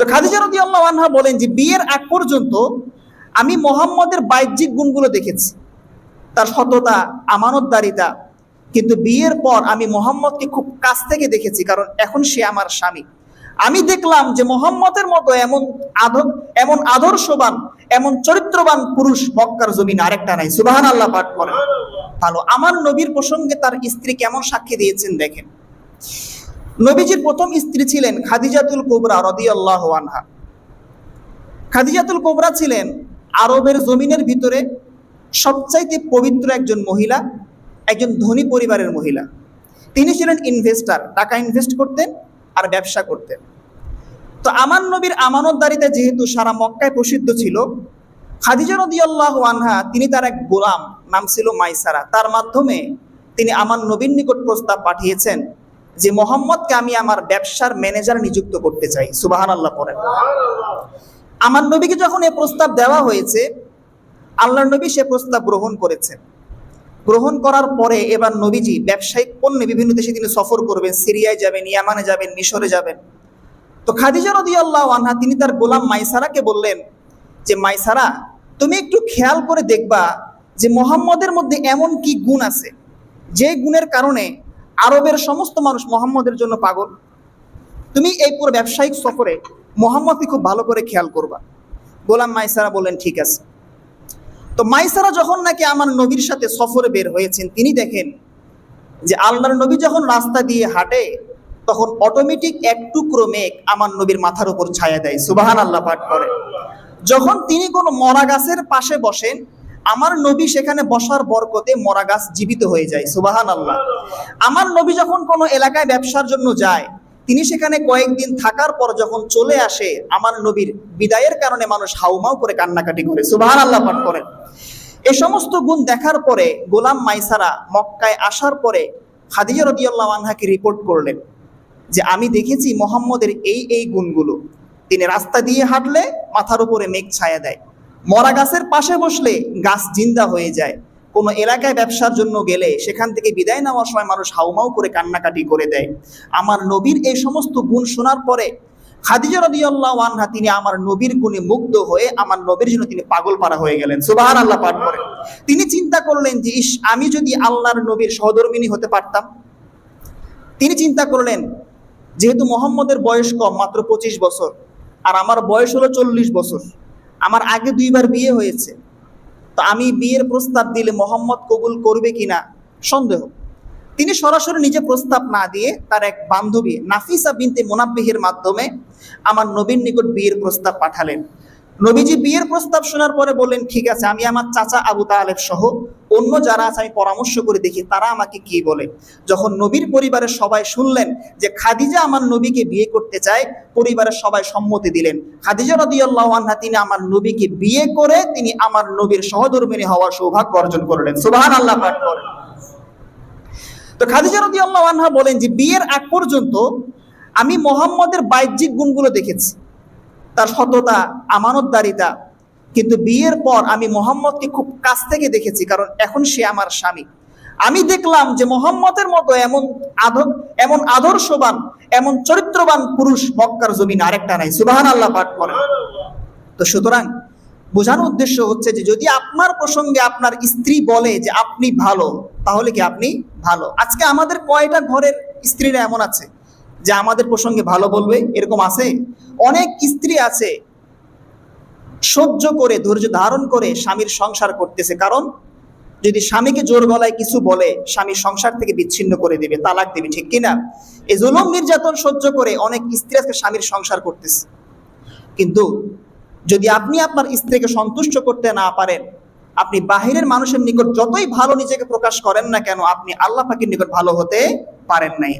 তো খাদিজা রদি আল্লাহ আনহা বলেন যে বিয়ের আগ পর্যন্ত আমি মোহাম্মদের বাহ্যিক গুণগুলো দেখেছি। তার সততা, আমানতদারিতা, কিন্তু বিয়ের পর আমি মোহাম্মদকে খুব কাছ থেকে দেখেছি, কারণ এখন সে আমার স্বামী। আমি দেখলাম যে মোহাম্মদের মতো এমন এমন আদর্শবান, এমন চরিত্রবান পুরুষ মক্কার জমিন আরেকটা নাই। সুবাহান আল্লাহ পাঠ করেন ভালো আমার নবীর প্রসঙ্গে তার স্ত্রী কেমন সাক্ষী দিয়েছেন দেখেন। নবীজির প্রথম স্ত্রী ছিলেন খাদিজাতুল কুবরা রদিয়াল্লাহু আনহা। খাদিজাতুল কুবরা ছিলেন আরবের জমিনের ভিতরে সবচাইতে পবিত্র একজন মহিলা, একজন ধনী পরিবারের মহিলা। তিনি ছিলেন ইনভেস্টার টাকা ইনভেস্ট করতেন আর ব্যবসা করতেন। তো আমার নবীর আমানতদারিতে যেহেতু সারা মক্কায় প্রসিদ্ধ ছিল, খাদিজা রদিয়াল্লাহ আনহা তিনি তার এক গোলাম, নাম ছিল মাইসারা। তার মাধ্যমে তিনি আমার নবীর নিকট প্রস্তাব পাঠিয়েছেন যে মোহাম্মদকে আমি আমার ব্যবসার ম্যানেজার নিযুক্ত করতে চাই। সুবাহান আল্লাহ পরে আমার নবীকে যখন এ প্রস্তাব দেওয়া হয়েছে, আল্লাহর নবী সে প্রস্তাব গ্রহণ করেছেন। গ্রহণ করার পরে এবার নবীজি ব্যবসায়িক পণ্যে বিভিন্ন দেশে তিনি সফর করবেন, সিরিয়ায় যাবেন, ইয়ামানে যাবেন, মিশরে যাবেন। তো খাদিজা রদি আল্লাহ আনহা তিনি তার গোলাম মাইসারাকে বললেন যে, মাইসারা, তুমি একটু খেয়াল করে দেখবা যে মোহাম্মদের মধ্যে এমন কি গুণ আছে? যে গুণের কারণে আরবের সমস্ত মানুষ মোহাম্মদের জন্য পাগল। তুমি এই পুরো ব্যবসায়িক সফরে মোহাম্মদকে খুব ভালো করে খেয়াল করবা। গোলাম মাইসারা বললেন, ঠিক আছে। তো মাইসারা যখন নাকি আমার নবীর সাথে সফরে বের হয়েছেন, তিনি দেখেন যে আল্লাহর নবী যখন রাস্তা দিয়ে হাঁটে, তখন অটোমেটিক এক টুকরো মেঘ আমার নবীর মাথার উপর ছায়া দেয়। সুবাহান আল্লাহ পাঠ করে। যখন তিনি কোনো মরা গাছের পাশে বসেন আমার নবী সেখানে বসার বরকতে মরা গাছ জীবিত হয়ে যায় সুবাহান আল্লাহ আমার নবী যখন কোনো এলাকায় ব্যবসার জন্য যায়, তিনি সেখানে কয়েকদিন থাকার পর যখন চলে আসে, আমার নবীর বিদায়ের কারণে মানুষ হাউমাউ করে কান্নাকাটি করে সুবাহান আল্লাহ পাঠ করেন। এ সমস্ত গুণ দেখার পরে গোলাম মাইসারা মক্কায় আসার পরে খাদিজা রদিয়াল্লাহ আনহাকে রিপোর্ট করলেন যে, আমি দেখেছি মোহাম্মদের এই এই গুণগুলো। তিনি রাস্তা দিয়ে হাঁটলে মাথার উপরে মেঘ ছায়া দেয়। মরা গাছের পাশে বসলে গাছ জিন্দা হয়ে যায়। কোনো এলাকায় ব্যবসার জন্য গেলে সেখান থেকে বিদায় নেওয়ার সময় মানুষ হাউমাউ করে কান্নাকাটি করে দেয়। আমার নবীর এই সমস্ত গুণ শোনার পরে খাদিজা রদিয়াল্লাহ আনহা তিনি আমার নবীর গুণে মুগ্ধ হয়ে আমার নবীর জন্য তিনি পাগল পারা হয়ে গেলেন। সুবাহান আল্লাহ পাঠ করেন। তিনি চিন্তা করলেন যে, ইস, আমি যদি আল্লাহর নবীর সহধর্মিনী হতে পারতাম? তিনি চিন্তা করলেন, যেহেতু মোহাম্মদের বয়স কম, মাত্র পঁচিশ বছর, আর আমার বয়স হলো চল্লিশ বছর আমার আগে দুইবার বিয়ে হয়েছে। তো আমি বিয়ের প্রস্তাব দিলে মোহাম্মদ কবুল করবে কিনা? সন্দেহ। তিনি সরাসরি নিজে প্রস্তাব না দিয়ে তার এক বান্ধবী নাফিসা বিনতে মোনাব্বিহের মাধ্যমে আমার নবীন নিকট বিয়ের প্রস্তাব পাঠালেন। নবীজি বিয়ের প্রস্তাব শোনার পরে বললেন, ঠিক আছে, আমি আমার চাচা আবু তালেব সহ অন্য যারা আছে, আমি পরামর্শ করে দেখি, তারা আমাকে কি বলে? যখন নবীর পরিবারের সবাই শুনলেন যে খাদিজা আমার নবীকে বিয়ে করতে চায়, পরিবারের সবাই সম্মতি দিলেন। খাদিজা রদিয়াল্লাহ তিনি আমার নবীকে বিয়ে করে তিনি আমার নবীর সহধর্মিনী হওয়ার সৌভাগ্য অর্জন করলেন। সুবাহান আল্লাহ করেন তো খাদিজা রদিয়াল্লাহ বলেন যে, বিয়ের আগ পর্যন্ত আমি মোহাম্মদের বাহ্যিক গুণগুলো দেখেছি। তার সততা, আমানতদারিতা। কিন্তু বিয়ের পর আমি মোহাম্মদকে খুব কাছ থেকে দেখেছি, কারণ এখন সে আমার স্বামী। আমি দেখলাম যে মোহাম্মদের মতো এমন এমন আদর্শবান, এমন চরিত্রবান পুরুষ মক্কার জমিন আরেকটা নাই। সুবাহান আল্লাহ পাঠ করেন তো সুতরাং বোঝানোর উদ্দেশ্য হচ্ছে যে যদি আপনার প্রসঙ্গে আপনার স্ত্রী বলে যে আপনি ভালো, তাহলে কি আপনি ভালো? আজকে আমাদের কয়টা ঘরের স্ত্রীরা এমন আছে? যে আমাদের প্রসঙ্গে ভালো বলবে, এরকম আছে? অনেক স্ত্রী আছে, সহ্য করে, ধৈর্য ধারণ করে স্বামীর সংসার করতেছে। কারণ যদি স্বামীকে জোর গলায় কিছু বলে, স্বামী সংসার থেকে বিচ্ছিন্ন করে দেবে, তালাক দেবে, ঠিক কিনা এই জুলুম নির্যাতন সহ্য করে অনেক স্ত্রী আজকে স্বামীর সংসার করতেছে। কিন্তু যদি আপনি আপনার স্ত্রীকে সন্তুষ্ট করতে না পারেন, আপনি বাহিরের মানুষের নিকট যতই ভালো নিজেকে প্রকাশ করেন না কেন, আপনি আল্লাহ পাখির নিকট ভালো হতে পারেন নাই।